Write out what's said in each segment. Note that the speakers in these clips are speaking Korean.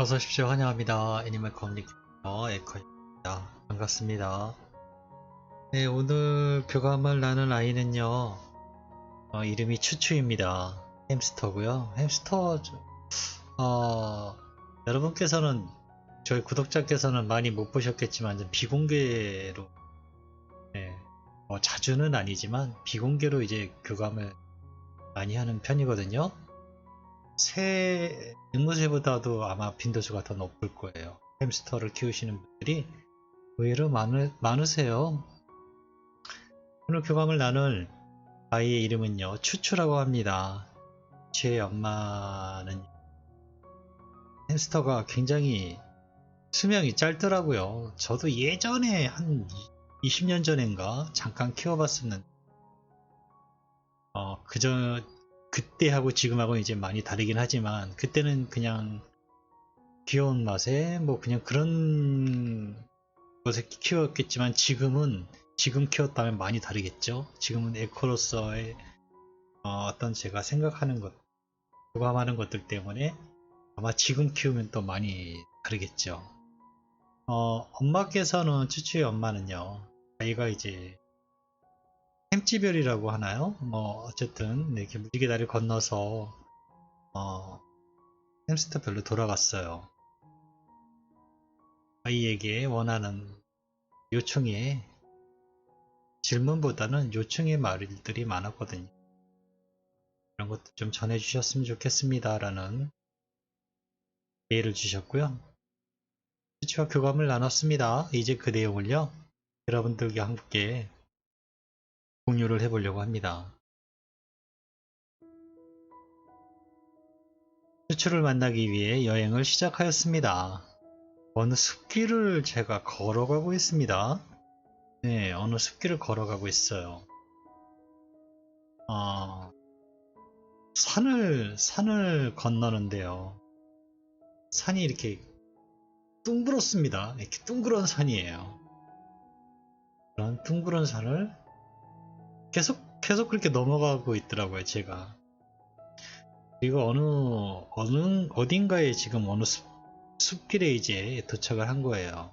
어서 오십시오. 환영합니다. 애니멀 커뮤니케이터 에커입니다. 반갑습니다. 네, 오늘 교감을 나눌 아이는요, 어, 이름이 추추입니다. 햄스터고요. 햄스터, 저- 어, 여러분께서는, 저희 구독자께서는 많이 못 보셨겠지만, 좀 비공개로, 네, 뭐 자주는 아니지만, 비공개로 이제 교감을 많이 하는 편이거든요. 새 앵무새보다도 아마 빈도수가 더 높을 거예요. 햄스터를 키우시는 분들이 의외로 많으, 많으세요. 오늘 교감을 나눌 아이의 이름은요, 추추라고 합니다. 제 엄마는 햄스터가 굉장히 수명이 짧더라고요. 저도 예전에 한 20년 전인가 잠깐 키워봤었는데, 어, 그저 그때하고 지금하고 이제 많이 다르긴 하지만 그때는 그냥 귀여운 맛에 뭐 그냥 그런 것에 키웠겠지만 지금은 지금 키웠다면 많이 다르겠죠. 지금은 에코로서의 어, 떤 제가 생각하는 것, 교감하는 것들 때문에 아마 지금 키우면 또 많이 다르겠죠. 어, 엄마께서는 추추의 엄마는요, 아이가 이제 햄찌별이라고 하나요? 뭐 어쨌든 네, 이렇게 무지개 다리를 건너서 어, 햄스터별로 돌아갔어요. 아이에게 원하는 요청의 질문보다는 요청의 말들이 많았거든요. 이런 것도 좀 전해주셨으면 좋겠습니다. 라는 메일을 주셨고요. 수치와 교감을 나눴습니다. 이제 그 내용을요. 여러분들과 함께 공유를 해보려고 합니다. 수출을 만나기 위해 여행을 시작하였습니다. 어느 숲길을 제가 걸어가고 있습니다. 네, 어느 숲길을 걸어가고 있어요. 어, 산을, 산을 건너는데요. 산이 이렇게 둥그렇습니다. 이렇게 둥그런 산이에요. 그런 둥그런 산을 계속 계속 그렇게 넘어가고 있더라고요 제가. 그리고 어느 어느 어딘가에 지금 어느 숲, 숲길에 이제 도착을 한 거예요.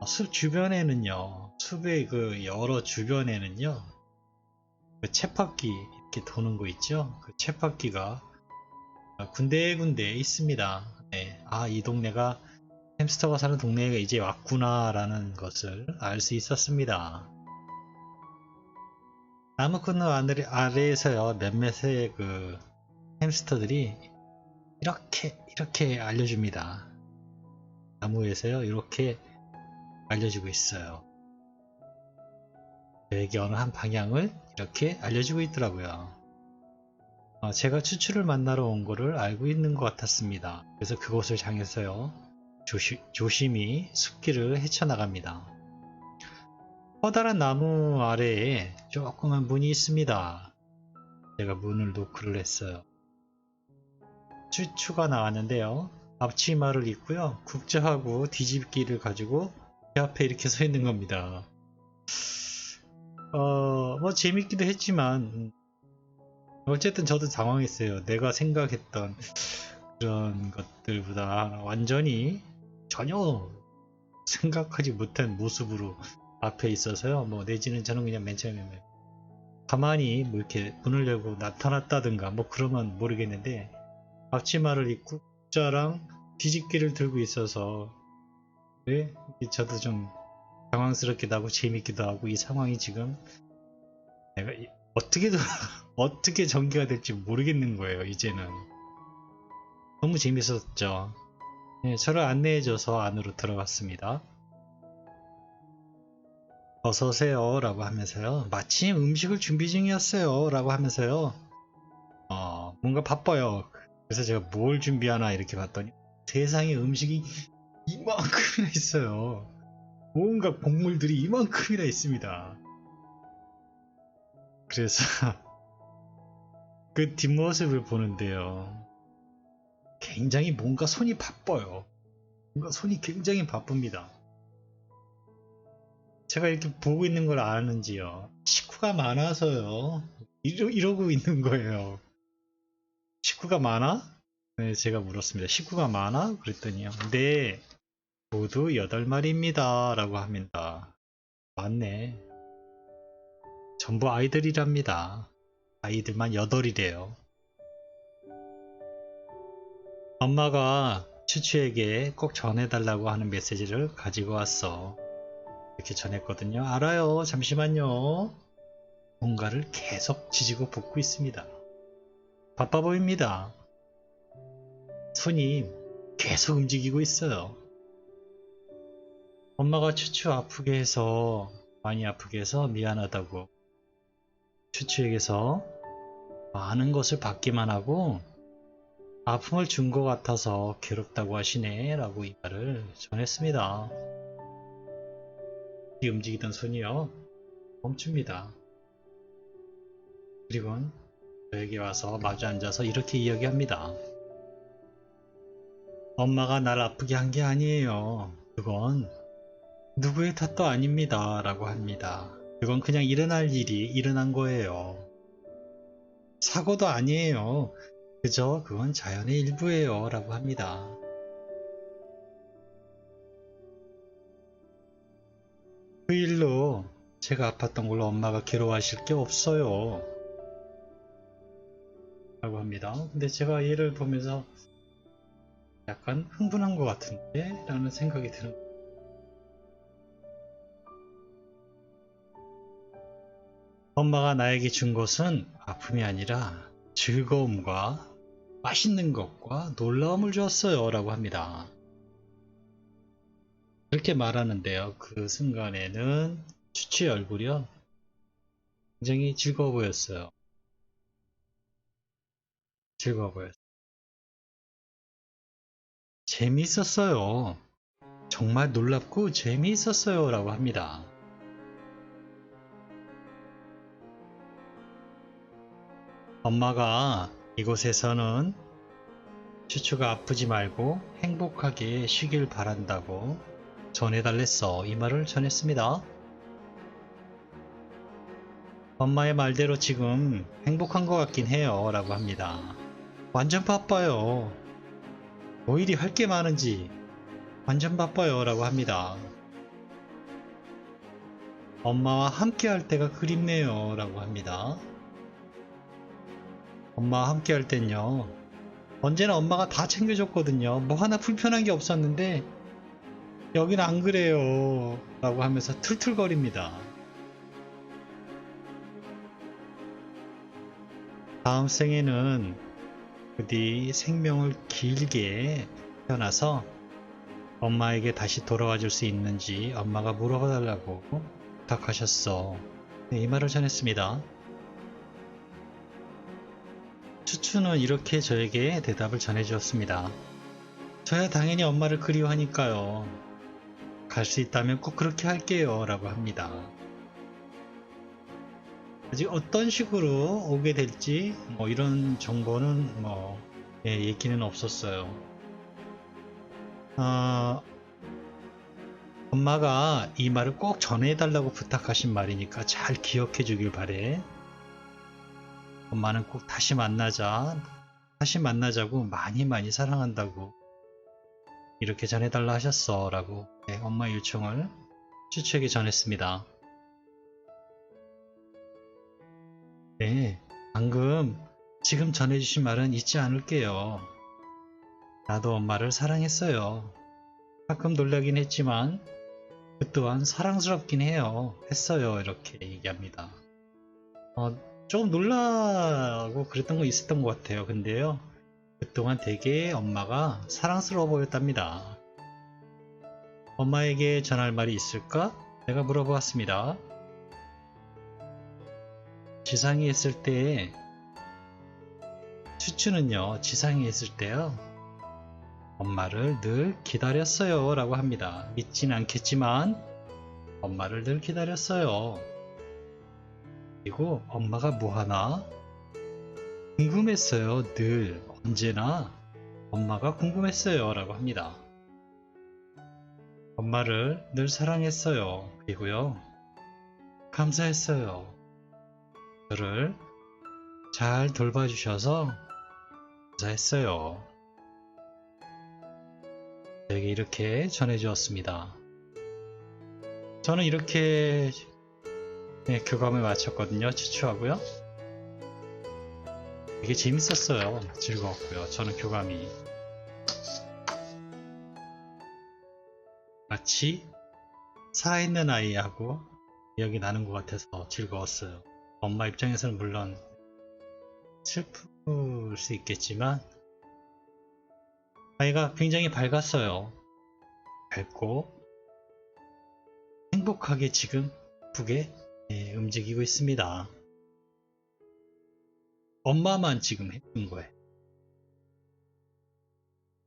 어, 숲 주변에는요 숲의 그 여러 주변에는요 그 쳇바퀴 이렇게 도는 거 있죠? 그 쳇바퀴가 군데군데 있습니다. 네. 아이 동네가 햄스터가 사는 동네가 이제 왔구나 라는 것을 알 수 있었습니다 나무 그늘 아래, 아래에서요 몇몇의 그 햄스터들이 이렇게 이렇게 알려줍니다. 나무에서요 이렇게 알려주고 있어요. 여기 어느 한 방향을 이렇게 알려주고 있더라고요. 어, 제가 추추를 만나러 온 거를 알고 있는 것 같았습니다. 그래서 그곳을 향해서요 조시, 조심히 숲길을 헤쳐나갑니다. 커다란 나무 아래에 조그만 문이 있습니다. 제가 문을 노크를 했어요. 추추가 나왔는데요. 앞치마를 입고요. 국자하고 뒤집기를 가지고 제 앞에 이렇게 서 있는 겁니다. 어, 뭐 재밌기도 했지만 어쨌든 저도 당황했어요. 내가 생각했던 그런 것들보다 완전히 전혀 생각하지 못한 모습으로 앞에 있어서요. 뭐 내지는 저는 그냥 맨 처음에 가만히 뭐 이렇게 문을 열고 나타났다든가 뭐 그러면 모르겠는데 앞치마를 입고 국자랑 뒤집기를 들고 있어서 네? 저도 좀 당황스럽기도 하고 재밌기도 하고 이 상황이 지금 내가 이- 어떻게 어떻게 전개가 될지 모르겠는 거예요 이제는 너무 재밌었죠 네, 저를 안내해줘서 안으로 들어갔습니다 어서 오세요 라고 하면서요. 마침 음식을 준비 중이었어요 라고 하면서요. 어 뭔가 바빠요. 그래서 제가 뭘 준비하나 이렇게 봤더니 세상에 음식이 이만큼이나 있어요. 뭔가 곡물들이 이만큼이나 있습니다. 그래서 그 뒷모습을 보는데요. 굉장히 뭔가 손이 바빠요. 뭔가 손이 굉장히 바쁩니다 제가 이렇게 보고 있는 걸 아는지요. 식구가 많아서요. 이러, 이러고 있는 거예요. 식구가 많아? 네, 제가 물었습니다. 식구가 많아? 그랬더니요. 네, 모두 8마리입니다. 라고 합니다. 맞네. 전부 아이들이랍니다. 아이들만 8이래요. 엄마가 추추에게 꼭 전해달라고 하는 메시지를 가지고 왔어. 이렇게 전했거든요. 알아요. 잠시만요. 뭔가를 계속 지지고 볶고 있습니다. 바빠 보입니다. 손이 계속 움직이고 있어요. 엄마가 추추 아프게 해서 많이 아프게 해서 미안하다고 추추에게서 많은 것을 받기만 하고 아픔을 준 것 같아서 괴롭다고 하시네 라고 이 말을 전했습니다. 이 움직이던 손이요 멈춥니다. 그리고 저에게 와서 마주 앉아서 이렇게 이야기합니다. 엄마가 날 아프게 한 게 아니에요. 그건 누구의 탓도 아닙니다. 라고 합니다. 그건 그냥 일어날 일이 일어난 거예요. 사고도 아니에요. 그저 그건 자연의 일부예요. 라고 합니다. 그 일로 제가 아팠던 걸로 엄마가 괴로워하실 게 없어요. 라고 합니다. 근데 제가 얘를 보면서 약간 흥분한 것 같은데? 라는 생각이 드는 엄마가 나에게 준 것은 아픔이 아니라 즐거움과 맛있는 것과 놀라움을 주었어요. 라고 합니다. 그렇게 말하는데요. 그 순간에는 추추의 얼굴이요. 굉장히 즐거워 보였어요. 즐거워 보였어요. 재미있었어요. 정말 놀랍고 재미있었어요. 라고 합니다. 엄마가 이곳에서는 추추가 아프지 말고 행복하게 쉬길 바란다고 전해달랬어. 이 말을 전했습니다. 엄마의 말대로 지금 행복한 것 같긴 해요. 라고 합니다. 완전 바빠요. 뭐 일이 할 게 많은지 완전 바빠요. 라고 합니다. 엄마와 함께 할 때가 그립네요. 라고 합니다. 엄마와 함께 할 땐요. 언제나 엄마가 다 챙겨줬거든요. 뭐 하나 불편한 게 없었는데 여긴 안 그래요. 라고 하면서 툴툴거립니다. 다음 생에는 부디 생명을 길게 태어나서 엄마에게 다시 돌아와 줄 수 있는지 엄마가 물어봐 달라고 부탁하셨어. 네, 이 말을 전했습니다. 추추는 이렇게 저에게 대답을 전해 주었습니다. 저야 당연히 엄마를 그리워하니까요. 갈 수 있다면 꼭 그렇게 할게요. 라고 합니다. 아직 어떤 식으로 오게 될지 뭐 이런 정보는 뭐 예, 얘기는 없었어요. 아, 엄마가 이 말을 꼭 전해달라고 부탁하신 말이니까 잘 기억해 주길 바래. 엄마는 꼭 다시 만나자, 다시 만나자고 많이 많이 사랑한다고 이렇게 전해달라 하셨어 라고 네, 엄마 요청을 추추에게 전했습니다. 네, 방금 지금 전해주신 말은 잊지 않을게요. 나도 엄마를 사랑했어요. 가끔 놀라긴 했지만 그 또한 사랑스럽긴 해요. 했어요. 이렇게 얘기합니다. 어, 조금 놀라고 그랬던 거 있었던 것 같아요. 근데요. 그동안 되게 엄마가 사랑스러워 보였답니다. 엄마에게 전할 말이 있을까? 내가 물어보았습니다. 지상에 있을 때 추추는요 지상에 있을 때요 엄마를 늘 기다렸어요 라고 합니다 믿진 않겠지만 엄마를 늘 기다렸어요 그리고 엄마가 뭐하나 궁금했어요 늘 언제나 엄마가 궁금했어요 라고 합니다 엄마를 늘 사랑했어요 그리고요 감사했어요 저를 잘 돌봐주셔서 감사했어요. 저에게 이렇게 전해주었습니다. 저는 이렇게 네, 교감을 마쳤거든요. 추추하고요. 되게 재밌었어요. 즐거웠고요. 저는 교감이 마치 살아있는 아이하고 이야기 나눈 것 같아서 즐거웠어요. 엄마 입장에서는 물론 슬플 수 있겠지만 아이가 굉장히 밝았어요. 밝고 행복하게 지금 예쁘게 예, 움직이고 있습니다. 엄마만 지금 해준 거예요.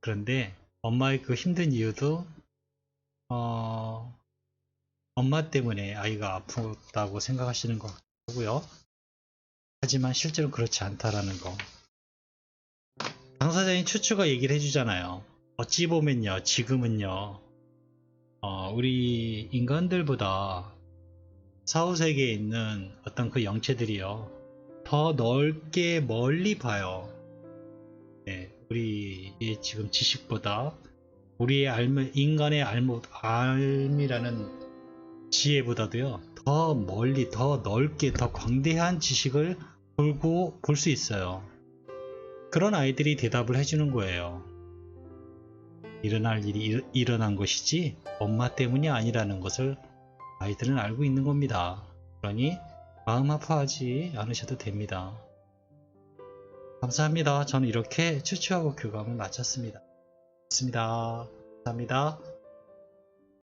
그런데 엄마의 그 힘든 이유도 어, 엄마 때문에 아이가 아프다고 생각하시는 것 같고요. 하지만 실제로 그렇지 않다라는 거. 당사자인 추추가 얘기를 해주잖아요. 어찌 보면요, 지금은요, 어, 우리 인간들보다 사후세계에 있는 어떤 그 영체들이요, 더 넓게 멀리 봐요. 네, 우리의 지금 지식보다 우리의 알미, 인간의 알무, 알미라는 지혜보다도요, 더 멀리, 더 넓게, 더 광대한 지식을 보고 볼 수 있어요. 그런 아이들이 대답을 해주는 거예요. 일어날 일이 일, 일어난 것이지 엄마 때문이 아니라는 것을 아이들은 알고 있는 겁니다. 그러니 마음 아파하지 않으셔도 됩니다. 감사합니다. 저는 이렇게 추추하고 교감을 마쳤습니다. 좋습니다. 감사합니다.